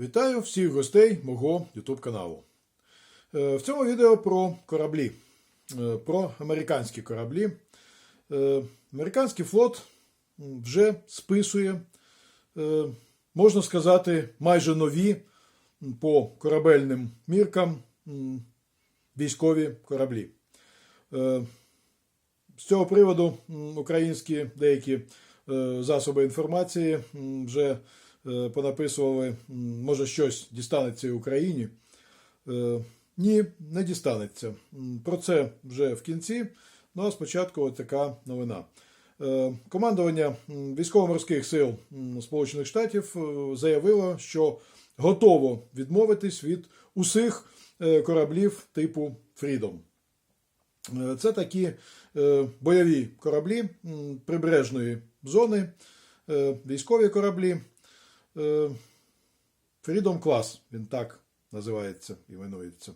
Вітаю всіх гостей мого YouTube каналу. Е, В цьому відео про кораблі, Е, про американські кораблі. Е, Американський флот вже списує, можна сказати, майже нові по корабельним міркам військові кораблі. З цього приводу українські деякі засоби інформації вже понаписували, може щось дістанеться Україні. Е, Ні, не дістанеться. Про це вже в кінці. Ну а спочатку от така новина. Е, Командування військово-морських сил Сполучених Штатів е, заявило, що готово відмовитись від усіх е, кораблів типу. Е, Це такі е, бойові кораблі прибережної зони, е, військові кораблі. Е, Freedom Class, він так називається, іменується.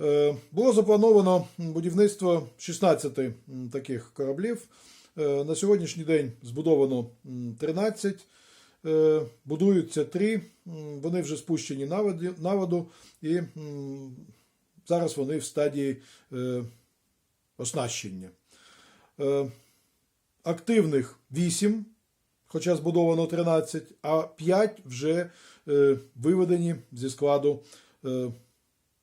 Е, Було заплановано будівництво 16 таких кораблів. Е, На сьогоднішній день збудовано 13, е, будуються 3, вони вже спущені на воду, і зараз вони в стадії оснащення. Активних 8, хоча збудовано 13, а 5 вже е, виведені зі складу е,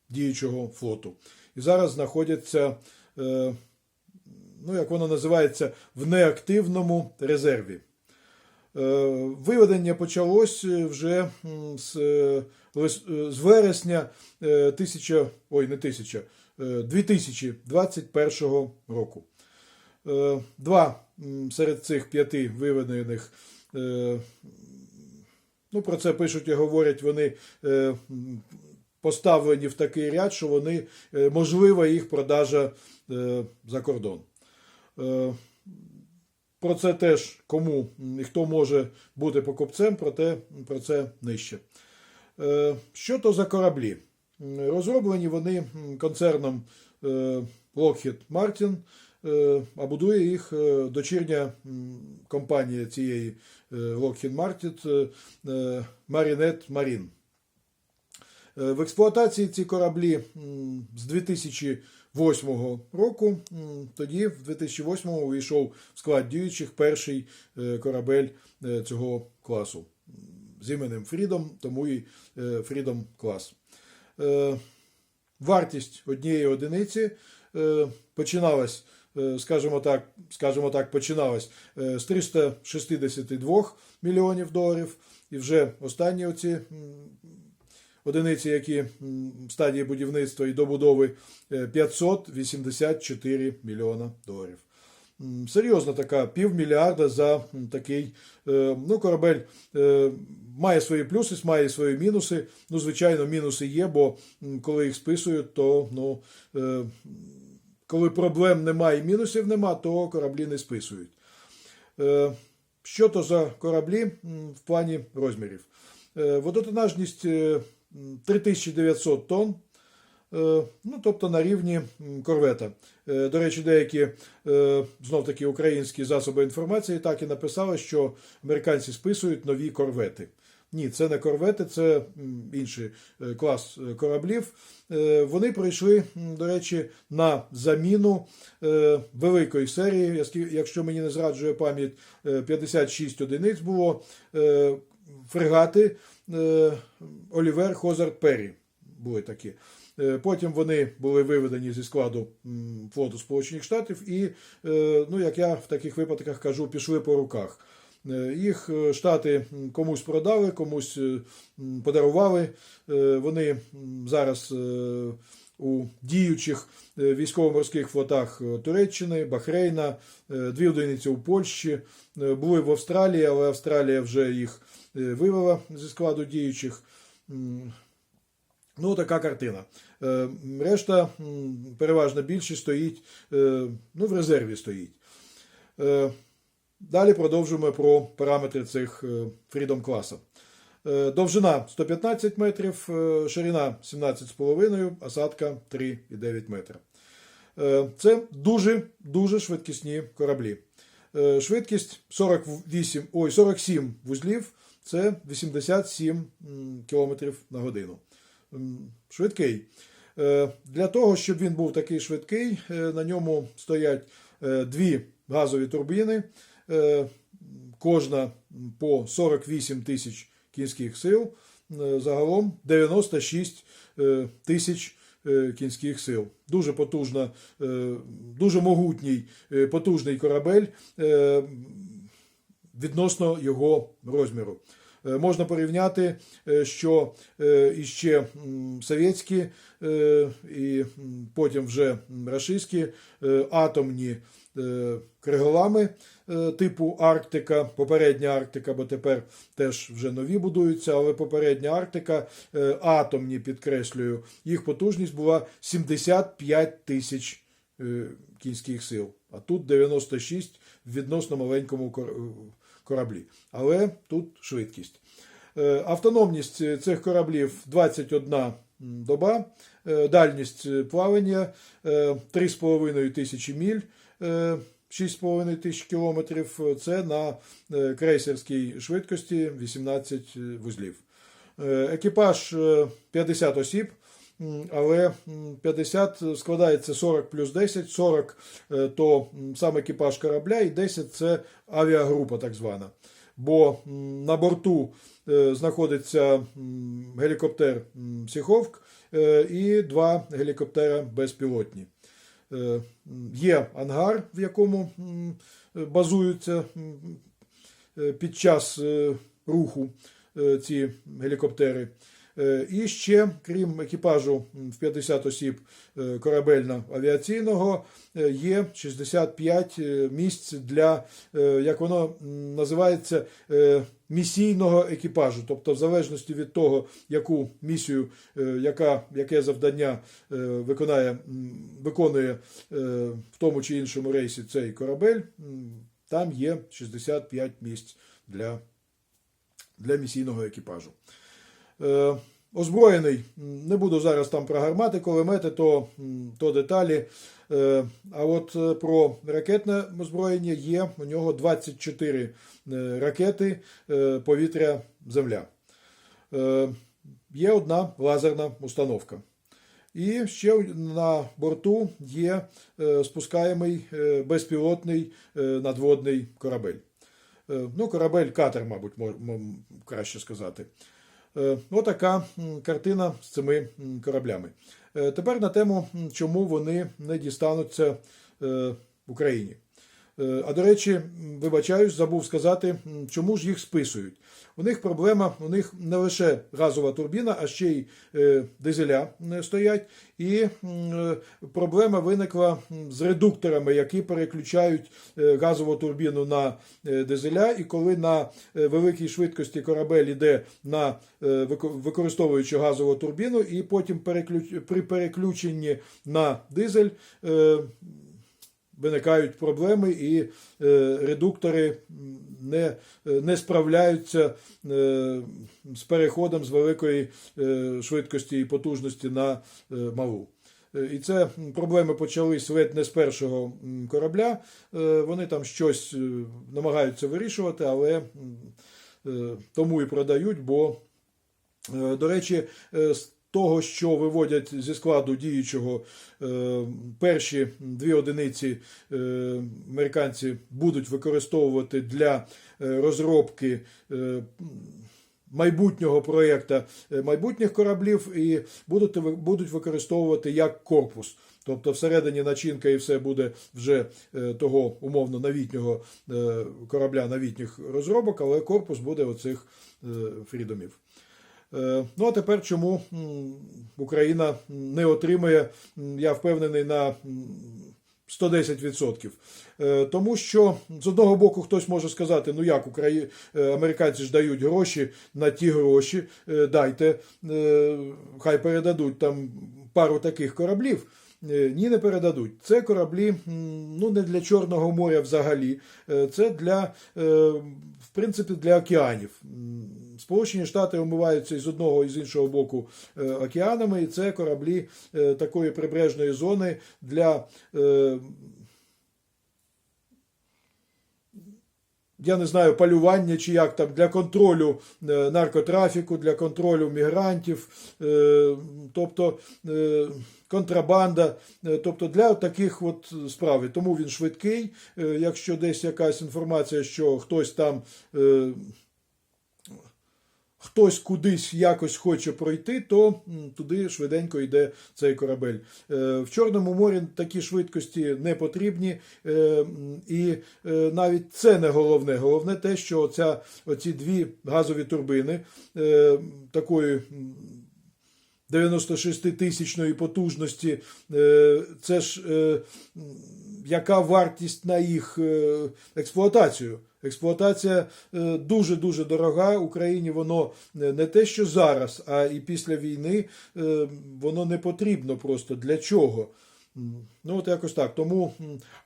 діючого флоту. І зараз знаходяться, е, ну як воно називається, в неактивному резерві. Виведення почалось вже з, з вересня е, тисяча, ой, не тисяча, е, 2021 року. Е, Два серед цих п'яти виведених, е, ну про це пишуть і говорять, вони е, поставлені в такий ряд, що вони можлива їх продажа за кордон. Про це теж кому і хто може бути покупцем, проте про це нижче. Що то за кораблі? Розроблені вони концерном Lockheed Martin, а будує їх е, дочірня компанія цієї е, Lockheed Martin е, е, Marinette Marine. Е, В експлуатації ці кораблі з 2008 року. Тоді, в 2008 увійшов в склад діючих перший е, корабель е, цього класу з іменем Freedom, тому і е, Freedom клас. Е, Вартість однієї одиниці е, починалась, е, скажімо так, скажімо так, починалась е, з 362 мільйонів доларів, і вже останні оці одиниці, які в стадії будівництва і добудови е, 584 мільйона доларів. М, Серйозна така півмільярда за такий е, ну, корабель е, має свої плюси, має свої мінуси. Ну, звичайно, мінуси є, бо коли їх списують, то ну, е, коли проблем немає і мінусів нема, то кораблі не списують. Е, Що то за кораблі в плані розмірів? Е, Водотонажність е, 3900 тонн. Е, Ну, тобто на рівні корвета. До речі, деякі знов таки українські засоби інформації так і написали, що американці списують нові корвети. Ні, це не корвети, це інший е, клас е, кораблів. Е, Вони прийшли, до речі, на заміну великої серії, якщо мені не зраджує пам'ять, е, 56 одиниць було фрегати Олівер Хозард Перрі. Були такі. Потім вони були виведені зі складу флоту Сполучених Штатів і, ну, як я в таких випадках кажу, пішли по руках. Е, Їх е, штати комусь продали, комусь е, подарували. Вони зараз у діючих військово-морських флотах Туреччини, Бахрейна, дві одиниці у Польщі, були в Австралії, але Австралія вже їх вивела зі складу діючих. Ну, така картина. Решта, переважна більшість стоїть, ну, в резерві стоїть. Далі продовжуємо про параметри цих е, Freedom класа. Е, Довжина 115 метрів, е, ширина 17,5, осадка 3,9 метра. Це дуже дуже швидкісні кораблі. Швидкість 48, ой, 47 вузлів це 87 км на годину. Швидкий. Для того, щоб він був такий швидкий, на ньому стоять дві газові турбіни, кожна по 48 тисяч кінських сил, е, загалом 96 е, тисяч е, кінських сил. Дуже потужна, е, дуже могутній, е, потужний корабель е, відносно його розміру. Е, Можна порівняти, е, що е, іще совєтські е, і потім вже рашистські е, атомні е, криголами е, типу Арктика, попередня Арктика, бо тепер теж вже нові будуються, але попередня Арктика, е, атомні підкреслюю, їх потужність була 75 тисяч е, кінських сил, а тут 96 в відносно маленькому кораблі. Але тут швидкість. Е, Автономність е, цих кораблів 21 доба, Е, дальність е, плавання е, 3,5 тисячі міль, е, 6,5 тисяч кілометрів. Це на е, крейсерській швидкості 18 вузлів. Е, Екіпаж е, 50 осіб. Але 50 складається 40 плюс 10, 40 е, то сам екіпаж корабля, і 10 це авіагрупа, так звана. Бо на борту е, знаходиться гелікоптер Сіховк е, і два гелікоптера безпілотні. Е, Є ангар, в якому базуються е, під час е, руху е, ці гелікоптери. Е, І ще, крім екіпажу в 50 осіб е, корабельно-авіаційного, е, є 65 е, місць для, е, як воно називається, е, місійного екіпажу. Тобто, в залежності від того, яку місію, е, яка, яке завдання е, виконає, виконує е, в тому чи іншому рейсі цей корабель, там є 65 місць для, для місійного екіпажу. Озброєний, не буду зараз там про гармати, кулемети, то, то деталі. Е, А от е, про ракетне озброєння є у нього 24 е, ракети повітря-земля. Е, Є одна лазерна установка. І ще на борту є спускаємий безпілотний надводний корабель. Ну, корабель катер, мабуть, краще сказати. Е, Отака картина з цими кораблями. Е, Тепер на тему, чому вони не дістануться в Україні. Е, А до речі, вибачаюсь, забув сказати, чому ж їх списують. У них проблема, у них не лише газова турбіна, а ще й е, дизеля стоять. І е, проблема виникла з редукторами, які переключають газову турбіну на дизеля. І коли на великій швидкості корабель іде на використовуючи газову турбіну, і потім переключ- при переключенні на дизель. Виникають проблеми, і е, редуктори не, не справляються е, з переходом з великої е, швидкості і потужності на малу. І це проблеми почались ледь не з першого корабля. Вони там щось намагаються вирішувати, але тому і продають, бо До речі, того, що виводять зі складу діючого, е, перші дві одиниці е, американці будуть використовувати для е, розробки майбутнього проєкту майбутніх кораблів і будуть, будуть використовувати як корпус. Тобто всередині начинка і все буде вже того умовно новітнього корабля новітніх розробок, але корпус буде оцих фрідомів. Е, Ну а тепер чому Україна не отримує, я впевнений, на м, 110%. Е, Тому що з одного боку хтось може сказати, ну як Украї... е, американці ж дають гроші на ті гроші, дайте, хай передадуть там пару таких кораблів. Е, Ні, не передадуть. Це кораблі ну, не для Чорного моря взагалі. Е, Це для, е, в принципі, для океанів. Сполучені Штати омиваються з одного і з іншого боку океанами, і це кораблі такої прибережної зони для. Я не знаю, полювання чи як там для контролю е, наркотрафіку, для контролю мігрантів, е, тобто е, контрабанда, тобто для таких от справ. Тому він швидкий. Якщо десь якась інформація, що хтось там. Хтось кудись якось хоче пройти, то туди швиденько йде цей корабель. Е, В Чорному морі такі швидкості не потрібні, е, і е, навіть це не головне. Головне те, що оця, оці дві газові турбини такої. 96-тисячної потужності, е, це ж яка вартість на їх експлуатацію? Експлуатація е, дуже-дуже дорога. Україні воно е, не те, що зараз, а і після війни е, воно не потрібно просто. Для чого? Ну, от якось так. Тому,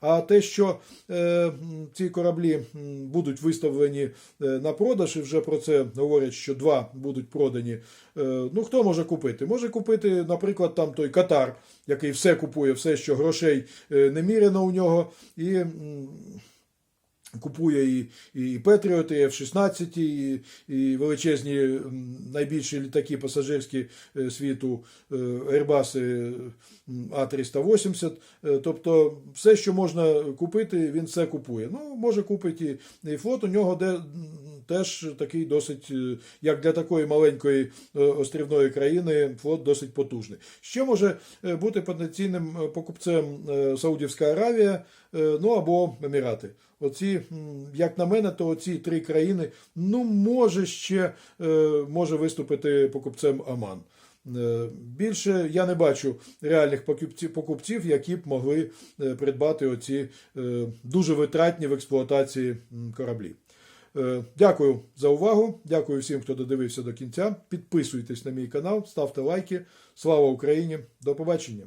а те, що е, ці кораблі будуть виставлені на продаж, і вже про це говорять, що два будуть продані. Е, ну, хто може купити? Може купити, наприклад, там той Катар, який все купує, все, що грошей неміряно у нього. І Купує і, і Петріоти, і F-16, і, і величезні найбільші літаки пасажирські е, світу е, Airbus е, м, А380. Е, Тобто все, що можна купити, він все купує. Ну, може купити і, флот, у нього де, теж такий досить, е, як для такої маленької е, острівної країни, флот досить потужний. Що може е, бути потенційним покупцем Саудівська Аравія, ну або Емірати. Оці, як на мене, то оці три країни, ну, може ще може виступити покупцем Оман. Більше я не бачу реальних покупців, які б могли придбати оці дуже витратні в експлуатації кораблі. Е, Дякую за увагу. Дякую всім, хто додивився до кінця. Підписуйтесь на мій канал, ставте лайки. Слава Україні! До побачення!